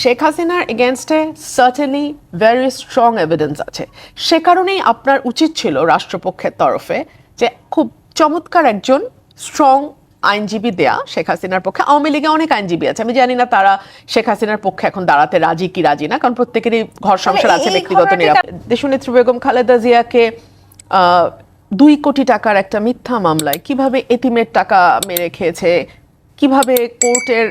শেখ হাসিনার এগেনস্টে certainly very strong evidence আছে। সে কারণেই আপনার উচিত ছিল রাষ্ট্রপক্ষের তরফে যে খুব চমৎকার একজন স্ট্রং আইনজীবী দেয়া শেখ হাসিনার পক্ষে। আওয়ামী লীগে অনেক আইনজীবী আছে। আমি জানি না তারা শেখ হাসিনার পক্ষে এখন দাঁড়াতে রাজি কি রাজি না কারণ প্রত্যেকেরই ঘর সংসার আছে ব্যক্তিগত দেশনেত্রী বেগম খালেদা জিয়াকে দুই কোটি টাকার একটা মিথ্যা মামলায় কীভাবে এতিমের টাকা মেরে খেয়েছে কীভাবে কোর্টের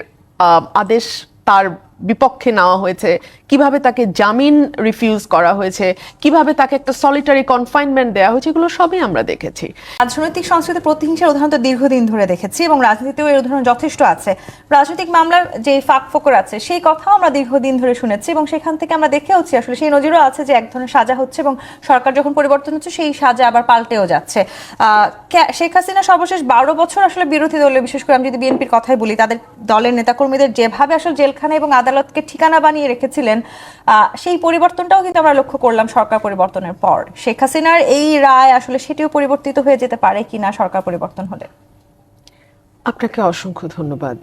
আদেশ তার বিপক্ষে নেওয়া হয়েছে। কীভাবে তাকে জামিন রিফিউজ করা হয়েছে, কীভাবে তাকে একটা সলিটারি কনফাইনমেন্ট দেওয়া হয়েছে, এগুলো সবই আমরা দেখেছি। রাজনৈতিক সংস্কৃতি প্রতিহিংসার উদাহরণ তো দীর্ঘদিন ধরে দেখেছি এবং রাজনীতিতেও এর উদাহরণ যথেষ্ট আছে। রাজনৈতিক মামলার যে ফাঁক ফোকর আছে, সেই কথাও আমরা দীর্ঘদিন ধরে শুনেছি এবং সেখান থেকে আমরা দেখেওছি আসলে সেই নজিরও আছে যে এক ধরনের সাজা হচ্ছে এবং সরকার যখন পরিবর্তন হচ্ছে, সেই সাজা আবার পাল্টেও যাচ্ছে। শেখ হাসিনা সর্বশেষ বারো বছর আসলে বিরোধী দলীয়, বিশেষ করে আমি যদি বিএনপির কথাই বলি, তাদের দলের নেতাকর্মীদের যেভাবে আসলে জেলখানা এবং আদালতকে ঠিকানা বানিয়ে রেখেছিলেন আহ, সেই পরিবর্তনটাও কিন্তু আমরা লক্ষ্য করলাম সরকার পরিবর্তনের পর। শেখ হাসিনার এই রায় আসলে সেটিও পরিবর্তিত হয়ে যেতে পারে কিনা সরকার পরিবর্তন হলে? আপনাকে অসংখ্য ধন্যবাদ।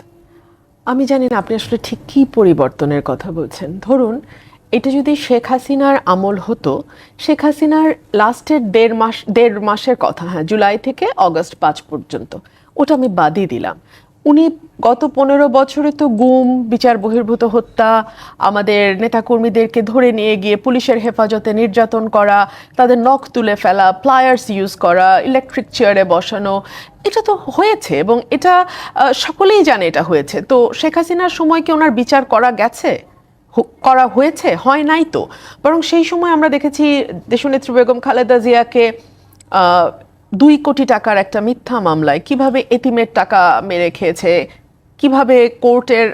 আমি জানি না আপনি আসলে ঠিক কী পরিবর্তনের কথা বলছেন। ধরুন এটা যদি শেখ হাসিনার আমল হতো শেখ হাসিনার লাস্টের দেড় মাস দেড় মাসের কথা হ্যাঁ জুলাই থেকে অগস্ট পাঁচ পর্যন্ত ওটা আমি বাদই দিলাম। উনি গত পনেরো বছরে তো গুম, বিচার বহির্ভূত হত্যা, আমাদের নেতাকর্মীদেরকে ধরে নিয়ে গিয়ে পুলিশের হেফাজতে নির্যাতন করা, তাদের নখ তুলে ফেলা প্লায়ার্স ইউজ করা ইলেকট্রিক চেয়ারে বসানো, এটা তো হয়েছে এবং এটা সকলেই জানে এটা হয়েছে। তো শেখ হাসিনার সময় কি ওনার বিচার করা গেছে? করা হয়েছে? হয় নাই তো। বরং সেই সময় আমরা দেখেছি দেশনেত্রী বেগম খালেদা জিয়াকে দুই কোটি টাকার একটা মিথ্যা মামলায় কীভাবে এতিমের টাকা মেরে খেয়েছে, কীভাবে কোর্টের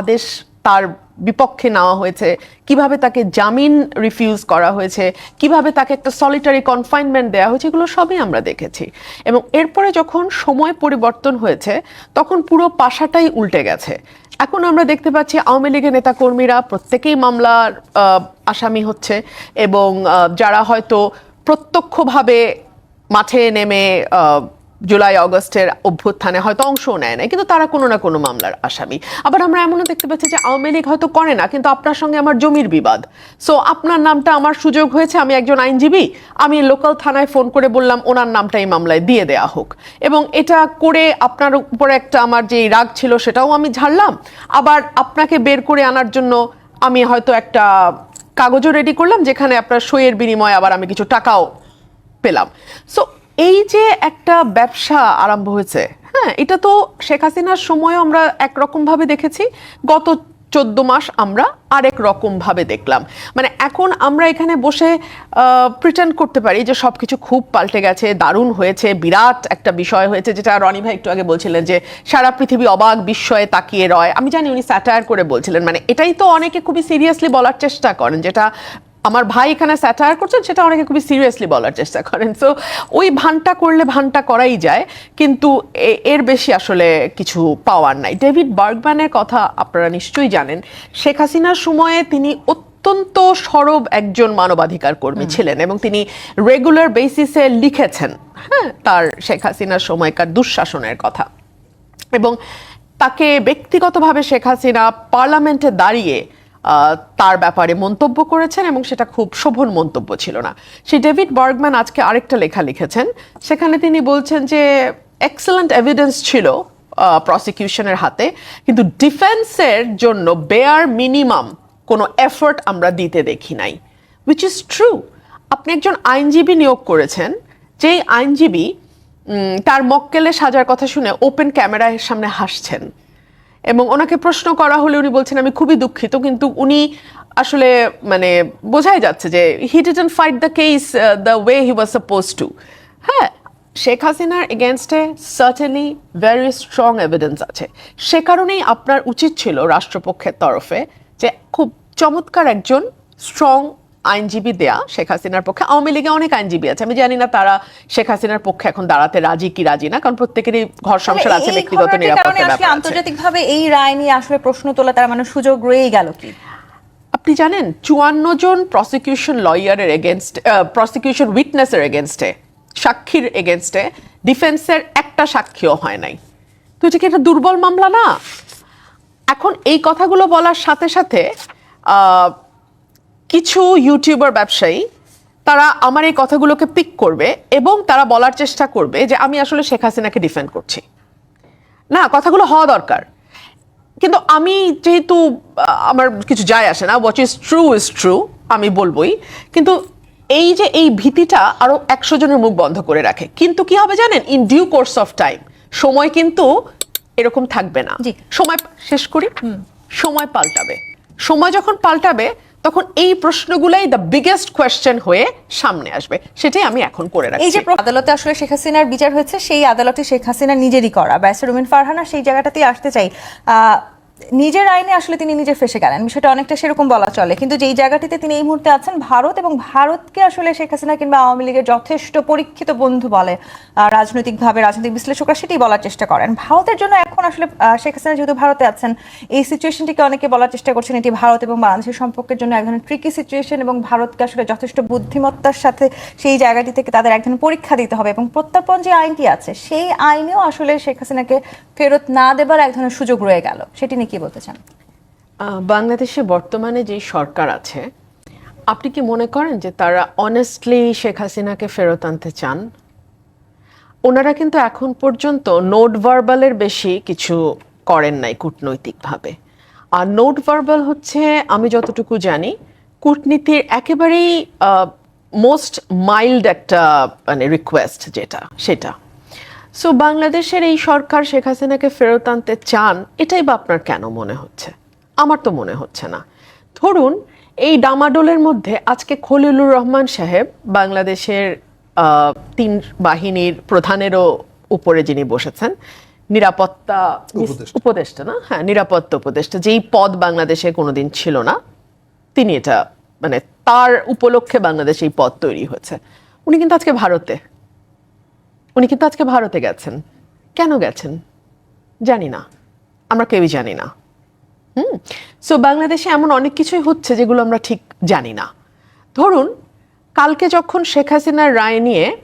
আদেশ তার বিপক্ষে নেওয়া হয়েছে, কীভাবে তাকে জামিন রিফিউজ করা হয়েছে, কীভাবে তাকে একটা সলিটারি কনফাইনমেন্ট দেওয়া হয়েছে, এগুলো সবই আমরা দেখেছি। এবং এরপরে যখন সময় পরিবর্তন হয়েছে, তখন পুরো পাশাটাই উল্টে গেছে। এখন আমরা দেখতে পাচ্ছি আওয়ামী লীগের নেতাকর্মীরা প্রত্যেকেই মামলার আসামি হচ্ছে এবং যারা হয়তো প্রত্যক্ষভাবে মাঠে নেমে জুলাই, অগস্টের অভ্যুত্থানে হয়তো অংশও নেয় না কিন্তু তারা কোনো না কোনো মামলার আসামি। আবার আমরা এমনও দেখতে পাচ্ছি যে আওয়ামী লীগ হয়তো করে না, কিন্তু আপনার সঙ্গে আমার জমির বিবাদ। সো আপনার নামটা আমার সুযোগ হয়েছে, আমি একজন আইনজীবী, আমি লোকাল থানায় ফোন করে বললাম, ওনার নামটা এই মামলায় দিয়ে দেয়া হোক। এবং এটা করে আপনার উপরে একটা আমার যে রাগ ছিল, সেটাও আমি ঝাড়লাম। আবার আপনাকে বের করে আনার জন্য আমি হয়তো একটা কাগজও রেডি করলাম, যেখানে আপনার সইয়ের বিনিময়ে আবার আমি কিছু টাকাও পেলাম। সো এই যে একটা ব্যবসা আরম্ভ হয়েছে হ্যাঁ এটা তো শেখ হাসিনার সময়ও আমরা একরকম ভাবে দেখেছি, গত চোদ্দ মাস আমরা আরেক রকম ভাবে দেখলাম। মানে এখন আমরা এখানে বসে প্রিটেন্ড করতে পারি যে সবকিছু খুব পাল্টে গেছে, দারুণ হয়েছে, বিরাট একটা বিষয় হয়েছে, যেটা রনি ভাই একটু আগে বলছিলেন যে সারা পৃথিবী অবাক বিস্ময়ে তাকিয়ে রয়। আমি জানি উনি স্যাটায়ার করে বলছিলেন মানে এটাই তো অনেকে খুবই সিরিয়াসলি বলার চেষ্টা করেন, যেটা আমার ভাই এখানে স্যাটায়ার করছেন সেটা অনেকে খুবই সিরিয়াসলি বলার চেষ্টা করেন। সো ওই ভানটা করলে ভানটা করাই যায় কিন্তু এ- এর বেশি আসলে কিছু পাওয়ার নাই। ডেভিড বার্গম্যানের কথা আপনারা নিশ্চয়ই জানেন শেখ হাসিনার সময়ে তিনি অত্যন্ত সরব একজন মানবাধিকার কর্মী ছিলেন এবং তিনি রেগুলার বেসিসে লিখেছেন হ্যাঁ তার শেখ হাসিনার সময়কার দুঃশাসনের কথা। এবং তাকে ব্যক্তিগতভাবে শেখ হাসিনা পার্লামেন্টে দাঁড়িয়ে তার ব্যাপারে মন্তব্য করেছেন এবং সেটা খুব শোভন মন্তব্য ছিল না। সেই ডেভিড বার্গম্যান আজকে আরেকটা লেখা লিখেছেন। সেখানে তিনি বলছেন যে এক্সেলেন্ট এভিডেন্স ছিল প্রসিকিউশনের হাতে, কিন্তু ডিফেন্সের জন্য বেয়ার মিনিমাম কোনো এফোর্ট আমরা দিতে দেখি নাই। উইচ ইজ ট্রু আপনি একজন আইনজীবী নিয়োগ করেছেন, যেই আইনজীবী তার মক্কেলে সাজার কথা শুনে ওপেন ক্যামেরার সামনে হাসছেন। এবং ওনাকে প্রশ্ন করা হলে উনি বলছেন, আমি খুবই দুঃখিত। কিন্তু উনি আসলে মানে বোঝাই যাচ্ছে যে he didn't fight the case the way he was suppose to হ্যাঁ শেখ হাসিনার এগেনস্টে সার্টেনলি ভেরি স্ট্রং এভিডেন্স আছে। সে কারণেই আপনার উচিত ছিল রাষ্ট্রপক্ষের তরফে যে খুব চমৎকার একজন স্ট্রং আইনজীবী দেয়া শেখ হাসিনার পক্ষে। আওয়ামী লীগে অনেক আইনজীবী আছে। আমি জানি না তারা শেখ হাসিনার পক্ষে এখন দাঁড়াতে রাজি কি রাজি না কারণ প্রত্যেকেরই ঘর সংসার আছে ব্যক্তিগত আছে। আন্তর্জাতিকভাবে এই রায় নিয়ে আসলে প্রশ্ন তোলা তার মানে সুযোগ রয়েই গেল কি? আপনি জানেন চুয়ান্ন জন প্রসিকিউশন লয়ারের এগেনস্ট প্রসিকিউশন উইটনেসের এগেনস্টে সাক্ষীর এগেনস্টে ডিফেন্সের একটা সাক্ষীও হয় নাই। তো এটা কি একটা দুর্বল মামলা না? এখন এই কথাগুলো বলার সাথে সাথে আহ, কিছু ইউটিউবার ব্যবসায়ী তারা আমার এই কথাগুলোকে পিক করবে এবং তারা বলার চেষ্টা করবে যে আমি আসলে শেখ হাসিনাকে ডিফেন্ড করছি। না কথাগুলো হওয়া দরকার। কিন্তু আমি যেহেতু আমার কিছু যায় আসে না what is true is true আমি বলবই। কিন্তু এই যে এই ভীতিটা আরও একশো জনের মুখ বন্ধ করে রাখে। কিন্তু কি হবে জানেন? In due course of time সময় কিন্তু এরকম থাকবে না। জি। সময় শেষ করি। সময় পাল্টাবে। সময় যখন পাল্টাবে তখন এই প্রশ্নগুলাই দ্য বিগেস্ট কোয়েশ্চেন হয়ে সামনে আসবে। সেটাই আমি এখন করে এই যে আদালতে আসলে শেখ হাসিনার বিচার হয়েছে সেই আদালতে শেখ হাসিনা নিজেরই করা। ব্যাসের রুমিন ফারহানা সেই জায়গাটাতেই আসতে চাই। আহ, নিজের আইনে আসলে তিনি নিজে ফেসে গেলেন। বিষয়টা অনেকটা সেরকম বলা চলে। কিন্তু যেই জায়গাটিতে তিনি এই মুহূর্তে আছেন, ভারত এবং ভারতকে আসলে শেখ হাসিনা কিংবা আওয়ামী লীগের যথেষ্ট পরীক্ষিত বন্ধু বলে রাজনৈতিকভাবে রাজনৈতিক বিশ্লেষকরা সেটি বলার চেষ্টা করেন। ভারতের জন্য এখন আসলে শেখ হাসিনা যেহেতু ভারতে আছেন, এই সিচুয়েশনটিকে অনেকে বলার চেষ্টা করছেন, এটি ভারত এবং বাংলাদেশের সম্পর্কের জন্য এক ধরনের ট্রিকি সিচুয়েশন এবং ভারতকে আসলে যথেষ্ট বুদ্ধিমত্তার সাথে সেই জায়গাটি থেকে তাদের এক ধরনের পরীক্ষা দিতে হবে এবং প্রত্যর্পণ যে আইনটি আছে, সেই আইনেও আসলে শেখ হাসিনাকে ফেরত না দেবার এক ধরনের সুযোগ রয়ে গেল। সেটি নিয়ে কি বলতে চান? বাংলাদেশে বর্তমানে যে সরকার আছে, আপনি কি মনে করেন যে তারা অনেস্টলি শেখ হাসিনাকে ফেরত আনতে চান? ওনারা কিন্তু এখন পর্যন্ত নোট ভার্বালের বেশি কিছু করেন নাই কূটনৈতিকভাবে। আর নোট ভার্বাল হচ্ছে, আমি যতটুকু জানি, কূটনীতির একেবারেই মোস্ট মাইল্ড একটা মানে রিকোয়েস্ট যেটা, সেটা। সো বাংলাদেশের এই সরকার শেখ হাসিনাকে ফেরত আনতে চান এটাই বা আপনার কেন মনে হচ্ছে? আমার তো মনে হচ্ছে না। ধরুন এই ডামাডোলের মধ্যে আজকে খলিলুর রহমান সাহেব বাংলাদেশের তিন বাহিনীর প্রধানেরও উপরে যিনি বসেছেন নিরাপত্তা উপদেষ্টা। উপদেষ্টা না? হ্যাঁ নিরাপত্তা উপদেষ্টা যেই পদ বাংলাদেশে কোনোদিন ছিল না তিনি এটা মানে তার উপলক্ষে বাংলাদেশে এই পদ তৈরি হয়েছে। উনি কিন্তু আজকে ভারতে উনি কিন্তু আজকে ভারতে গেছেন। কেন গেছেন? জানি না। আমরা কেউই জানি না। হুম? সো বাংলাদেশে এমন অনেক কিছুই হচ্ছে যেগুলো আমরা ঠিক জানি না। ধরুন, কালকে যখন শেখ হাসিনার রায় নিয়ে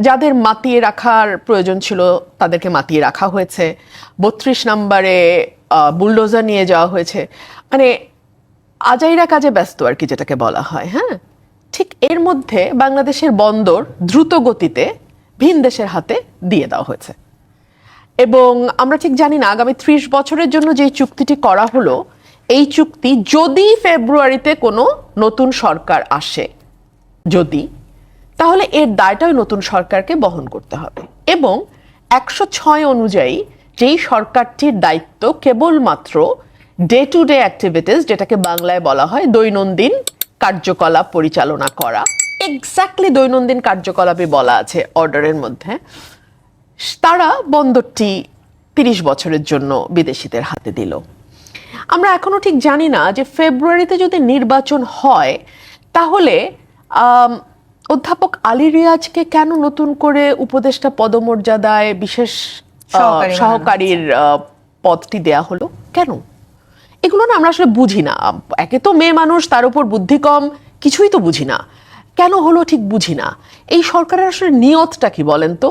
যাদের মাতিয়ে রাখার প্রয়োজন ছিল, তাদেরকে মাতিয়ে রাখা হয়েছে। বত্রিশ নম্বরে বুলডোজার নিয়ে যাওয়া হয়েছে। মানে আজাইরা কাজে ব্যস্ত আর কি যেটাকে বলা হয় হ্যাঁ? ঠিক এর মধ্যে বাংলাদেশের বন্দর দ্রুত গতিতে ভিন দেশের হাতে দিয়ে দেওয়া হয়েছে। এবং আমরা ঠিক জানি না, আগামী ত্রিশ বছরের জন্য যে চুক্তিটি করা হলো, এই চুক্তি যদি ফেব্রুয়ারিতে কোনো নতুন সরকার আসে, যদি, তাহলে এর দায়টা ওই নতুন সরকারকে বহন করতে হবে। এবং একশো ছয় অনুযায়ী যেই সরকারটির দায়িত্ব কেবলমাত্র ডে টু ডে অ্যাক্টিভিটিস যেটাকে বাংলায় বলা হয় দৈনন্দিন কার্যকলাপ পরিচালনা করা এক্স্যাক্টলি দৈনন্দিন কার্যকলাপে বলা আছে অর্ডারের মধ্যে। তারা বন্দরটি তিরিশ বছরের জন্য বিদেশিদের হাতে দিল। আমরা এখনও ঠিক জানি না যে ফেব্রুয়ারিতে যদি নির্বাচন হয় তাহলে অধ্যাপক আলী রিয়াজকে কেন নতুন করে উপদেষ্টা পদমর্যাদায় বিশেষ সহকারীর পদটি দেয়া হলো? কেন? এগুলো না আমরা আসলে বুঝি না। একে তো মেয়ে মানুষ তার উপর বুদ্ধি কম কিছুই তো বুঝি না। কেন হলো ঠিক বুঝি না? এই সরকারের আসলে নিয়তটা কি বলেন তো?